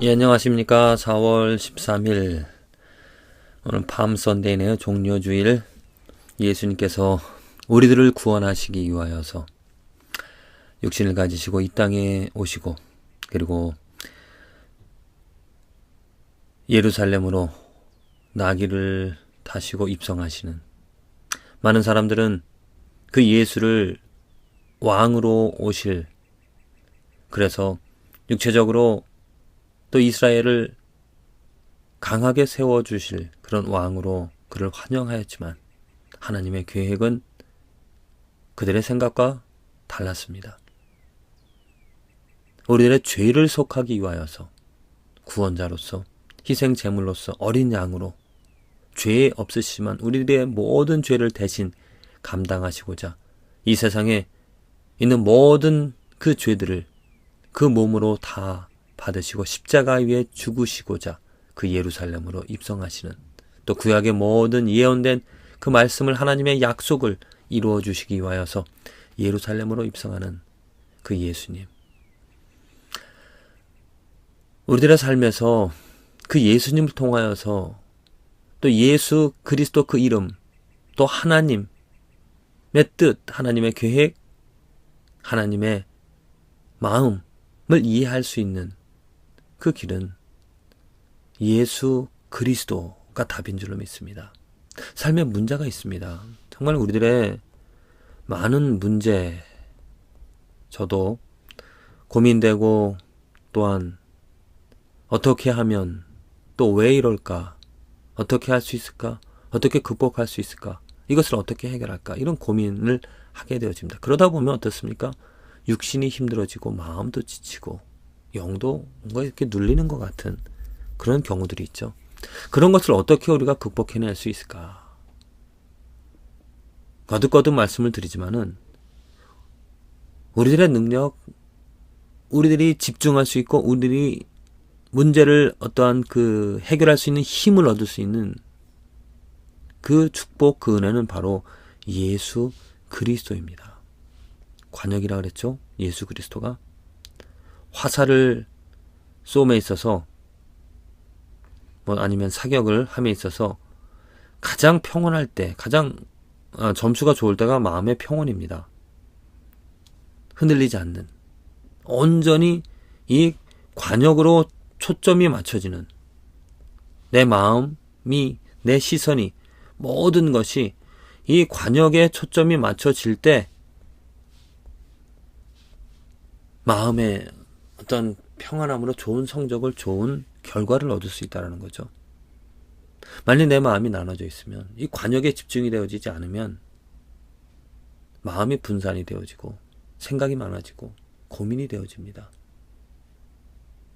예, 안녕하십니까. 4월 13일. 오늘 밤 선데이네요. 종료주일. 예수님께서 우리들을 구원하시기 위하여서 육신을 가지시고 이 땅에 오시고 그리고 예루살렘으로 나귀를 타시고 입성하시는 많은 사람들은 그 예수를 왕으로 오실 그래서 육체적으로 또 이스라엘을 강하게 세워주실 그런 왕으로 그를 환영하였지만 하나님의 계획은 그들의 생각과 달랐습니다. 우리들의 죄를 속하기 위하여서 구원자로서 희생 제물로서 어린 양으로 죄 없으시지만 우리들의 모든 죄를 대신 감당하시고자 이 세상에 있는 모든 그 죄들을 그 몸으로 다 받으시고 십자가 위에 죽으시고자 그 예루살렘으로 입성하시는 또 구약의 모든 예언된 그 말씀을 하나님의 약속을 이루어 주시기 위하여서 예루살렘으로 입성하는 그 예수님. 우리들의 삶에서 그 예수님을 통하여서 또 예수 그리스도 그 이름 또 하나님의 뜻, 하나님의 계획, 하나님의 마음을 이해할 수 있는 그 길은 예수 그리스도가 답인 줄로 믿습니다. 삶에 문제가 있습니다. 정말 우리들의 많은 문제, 저도 고민되고 또한 어떻게 하면 또 왜 이럴까? 어떻게 할 수 있을까? 어떻게 극복할 수 있을까? 이것을 어떻게 해결할까? 이런 고민을 하게 되어집니다. 그러다 보면 어떻습니까? 육신이 힘들어지고 마음도 지치고 영도 뭔가 이렇게 눌리는 것 같은 그런 경우들이 있죠. 그런 것을 어떻게 우리가 극복해낼 수 있을까? 거듭거듭 말씀을 드리지만은 우리들의 능력, 우리들이 집중할 수 있고 우리들이 문제를 어떠한 그 해결할 수 있는 힘을 얻을 수 있는 그 축복, 그 은혜는 바로 예수 그리스도입니다. 관역이라 그랬죠? 예수 그리스도가 화살을 쏘에 있어서 뭐 아니면 사격을 함에 있어서 가장 평온할 때, 가장 아, 점수가 좋을 때가 마음의 평온입니다. 흔들리지 않는 온전히 이 관역으로 초점이 맞춰지는 내 마음이 내 시선이 모든 것이 이 관역에 초점이 맞춰질 때 마음의 어떤 평안함으로 좋은 성적을 좋은 결과를 얻을 수 있다는 거죠. 만약 내 마음이 나눠져 있으면 이 관역에 집중이 되어지지 않으면 마음이 분산이 되어지고 생각이 많아지고 고민이 되어집니다.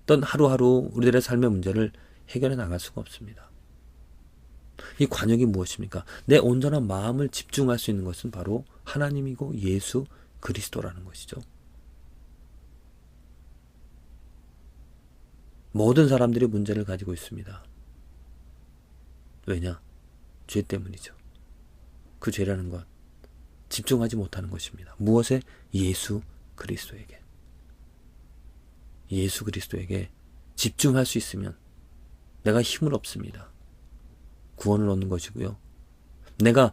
어떤 하루하루 우리들의 삶의 문제를 해결해 나갈 수가 없습니다. 이 관역이 무엇입니까? 내 온전한 마음을 집중할 수 있는 것은 바로 하나님이고 예수 그리스도라는 것이죠. 모든 사람들이 문제를 가지고 있습니다. 왜냐? 죄 때문이죠. 그 죄라는 것. 집중하지 못하는 것입니다. 무엇에? 예수 그리스도에게. 예수 그리스도에게 집중할 수 있으면 내가 힘을 얻습니다. 구원을 얻는 것이고요. 내가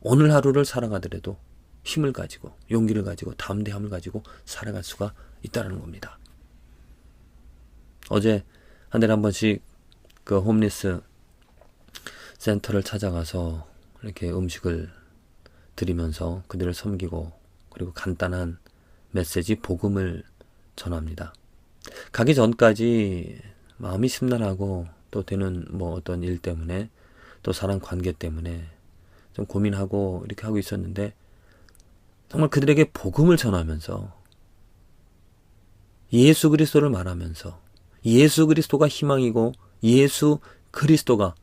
오늘 하루를 살아가더라도 힘을 가지고 용기를 가지고 담대함을 가지고 살아갈 수가 있다는 겁니다. 어제 한 달에 한 번씩 그 홈리스 센터를 찾아가서 이렇게 음식을 드리면서 그들을 섬기고 그리고 간단한 메시지 복음을 전합니다. 가기 전까지 마음이 심란하고 또 되는 뭐 어떤 일 때문에 또 사람 관계 때문에 좀 고민하고 이렇게 하고 있었는데 정말 그들에게 복음을 전하면서 예수 그리스도를 말하면서 예수 그리스도가 희망이고 예수 그리스도가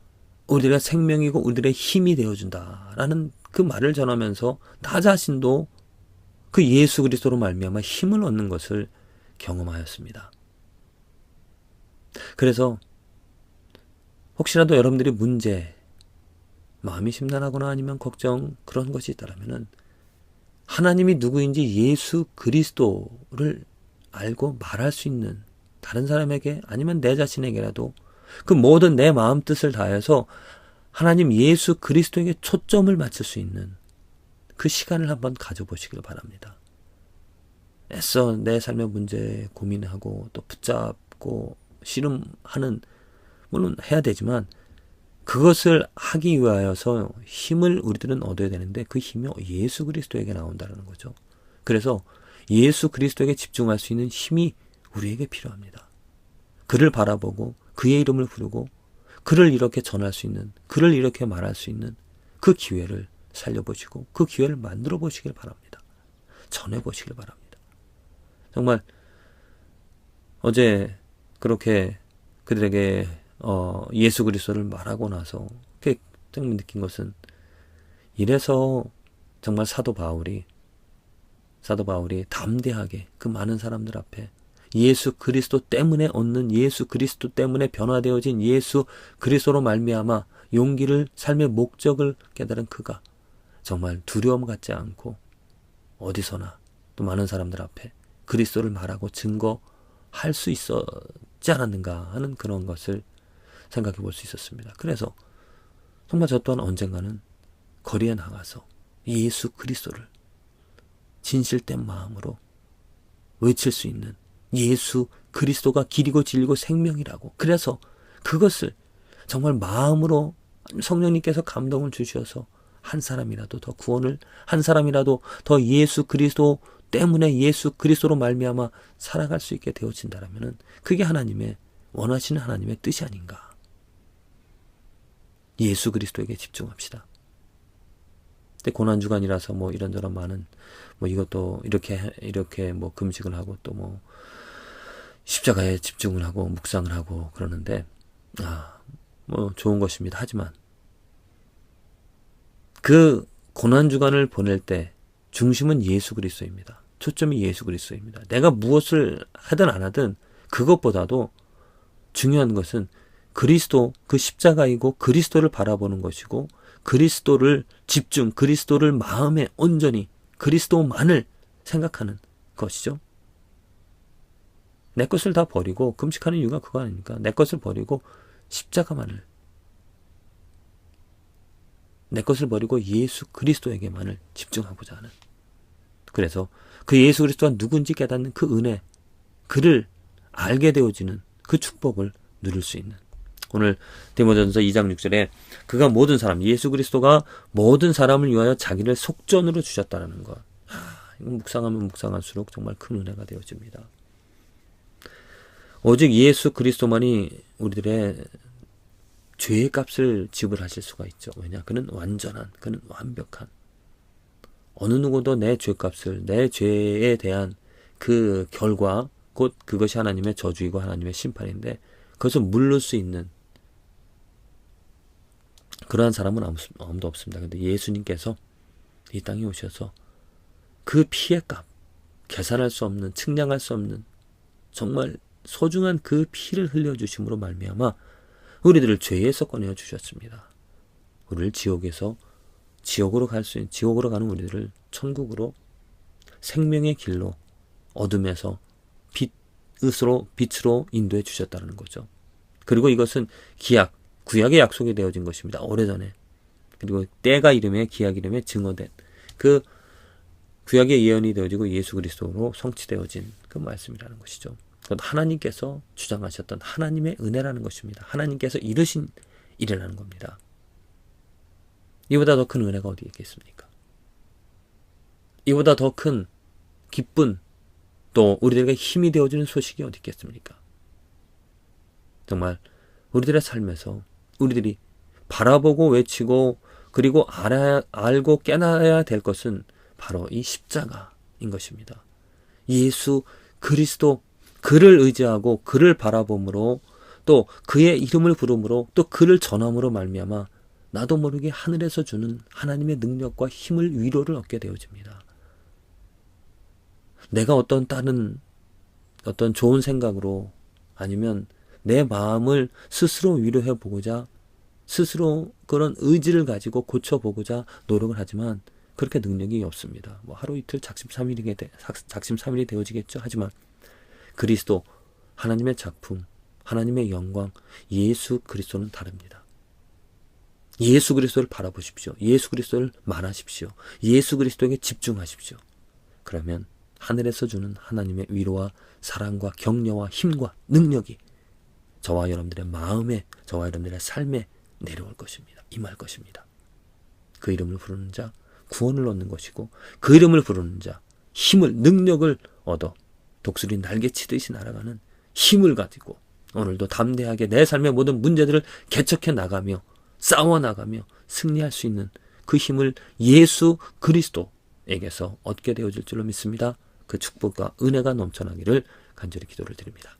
우리들의 생명이고 우리들의 힘이 되어준다라는 그 말을 전하면서 나 자신도 그 예수 그리스도로 말미암아 힘을 얻는 것을 경험하였습니다. 그래서 혹시라도 여러분들이 문제, 마음이 심란하거나 아니면 걱정 그런 것이 있다라면은 하나님이 누구인지 예수 그리스도를 알고 말할 수 있는 다른 사람에게 아니면 내 자신에게라도 그 모든 내 마음 뜻을 다해서 하나님 예수 그리스도에게 초점을 맞출 수 있는 그 시간을 한번 가져보시길 바랍니다. 애써 내 삶의 문제에 고민하고 또 붙잡고 씨름하는 물론 해야 되지만 그것을 하기 위하여서 힘을 우리들은 얻어야 되는데 그 힘이 예수 그리스도에게 나온다는 거죠. 그래서 예수 그리스도에게 집중할 수 있는 힘이 우리에게 필요합니다. 그를 바라보고 그의 이름을 부르고 그를 이렇게 전할 수 있는 그를 이렇게 말할 수 있는 그 기회를 살려보시고 그 기회를 만들어 보시길 바랍니다. 전해 보시길 바랍니다. 정말 어제 그렇게 그들에게 어, 예수 그리스도를 말하고 나서 정말 느낀 것은 이래서 정말 사도 바울이 사도 바울이 담대하게 그 많은 사람들 앞에 예수 그리스도 때문에 얻는 예수 그리스도 때문에 변화되어진 예수 그리스도로 말미암아 용기를 삶의 목적을 깨달은 그가 정말 두려움 갖지 않고 어디서나 또 많은 사람들 앞에 그리스도를 말하고 증거할 수 있었지 않았는가 하는 그런 것을 생각해 볼 수 있었습니다. 그래서 정말 저 또한 언젠가는 거리에 나가서 예수 그리스도를 진실된 마음으로 외칠 수 있는 예수 그리스도가 길이고 진리고 생명이라고. 그래서 그것을 정말 마음으로 성령님께서 감동을 주셔서 한 사람이라도 더 구원을 한 사람이라도 더 예수 그리스도 때문에 예수 그리스도로 말미암아 살아갈 수 있게 되어진다라면은 그게 하나님의 원하시는 하나님의 뜻이 아닌가. 예수 그리스도에게 집중합시다. 근데 고난 주간이라서 뭐 이런저런 많은 뭐 이것도 이렇게 이렇게 뭐 금식을 하고 또뭐 십자가에 집중을 하고 묵상을 하고 그러는데 아 뭐 좋은 것입니다. 하지만 그 고난 주간을 보낼 때 중심은 예수 그리스도입니다. 초점이 예수 그리스도입니다. 내가 무엇을 하든 안 하든 그것보다도 중요한 것은 그리스도 그 십자가이고 그리스도를 바라보는 것이고 그리스도를 집중 그리스도를 마음에 온전히 그리스도만을 생각하는 것이죠. 내 것을 다 버리고 금식하는 이유가 그거 아닙니까? 내 것을 버리고 십자가만을 내 것을 버리고 예수 그리스도에게만을 집중하고자 하는 그래서 그 예수 그리스도가 누군지 깨닫는 그 은혜 그를 알게 되어지는 그 축복을 누릴 수 있는 오늘 디모전서 2장 6절에 그가 모든 사람 예수 그리스도가 모든 사람을 위하여 자기를 속전으로 주셨다라는 것. 하, 이건 묵상하면 묵상할수록 정말 큰 은혜가 되어집니다. 오직 예수 그리스도만이 우리들의 죄의 값을 지불하실 수가 있죠. 왜냐? 그는 완전한, 그는 완벽한. 어느 누구도 내 죄값을, 내 죄에 대한 그 결과, 곧 그것이 하나님의 저주이고 하나님의 심판인데, 그것을 물를 수 있는 그러한 사람은 아무도 없습니다. 근데 예수님께서 이 땅에 오셔서 그 피의 값, 계산할 수 없는, 측량할 수 없는 정말 소중한 그 피를 흘려 주심으로 말미암아 우리들을 죄에서 꺼내어 주셨습니다. 우리를 지옥에서 지옥으로 갈 수 있는 지옥으로 가는 우리들을 천국으로 생명의 길로 어둠에서 빛으로 빛으로 인도해 주셨다는 거죠. 그리고 이것은 기약 구약의 약속이 되어진 것입니다. 오래전에. 그리고 때가 이름에 기약 이름에 증거된 그 구약의 예언이 되어지고 예수 그리스도로 성취되어진 그 말씀이라는 것이죠. 그건 하나님께서 주장하셨던 하나님의 은혜라는 것입니다. 하나님께서 이루신 일이라는 겁니다. 이보다 더 큰 은혜가 어디 있겠습니까? 이보다 더 큰 기쁜 또 우리들에게 힘이 되어주는 소식이 어디 있겠습니까? 정말 우리들의 삶에서 우리들이 바라보고 외치고 그리고 알아, 알고 깨달아야 될 것은 바로 이 십자가인 것입니다. 예수 그리스도 그를 의지하고 그를 바라봄으로 또 그의 이름을 부름으로 또 그를 전함으로 말미암아 나도 모르게 하늘에서 주는 하나님의 능력과 힘을 위로를 얻게 되어집니다. 내가 어떤 다른 어떤 좋은 생각으로 아니면 내 마음을 스스로 위로해 보고자 스스로 그런 의지를 가지고 고쳐 보고자 노력을 하지만 그렇게 능력이 없습니다. 뭐 하루 이틀 작심 삼일이 작심 삼일이 되어지겠죠. 하지만 그리스도 하나님의 작품, 하나님의 영광, 예수 그리스도는 다릅니다. 예수 그리스도를 바라보십시오. 예수 그리스도를 말하십시오. 예수 그리스도에게 집중하십시오. 그러면 하늘에서 주는 하나님의 위로와 사랑과 격려와 힘과 능력이 저와 여러분들의 마음에, 저와 여러분들의 삶에 내려올 것입니다. 임할 것입니다. 그 이름을 부르는 자 구원을 얻는 것이고 그 이름을 부르는 자 힘을 능력을 얻어 독수리 날개 치듯이 날아가는 힘을 가지고 오늘도 담대하게 내 삶의 모든 문제들을 개척해 나가며 싸워 나가며 승리할 수 있는 그 힘을 예수 그리스도에게서 얻게 되어질 줄로 믿습니다. 그 축복과 은혜가 넘쳐나기를 간절히 기도를 드립니다.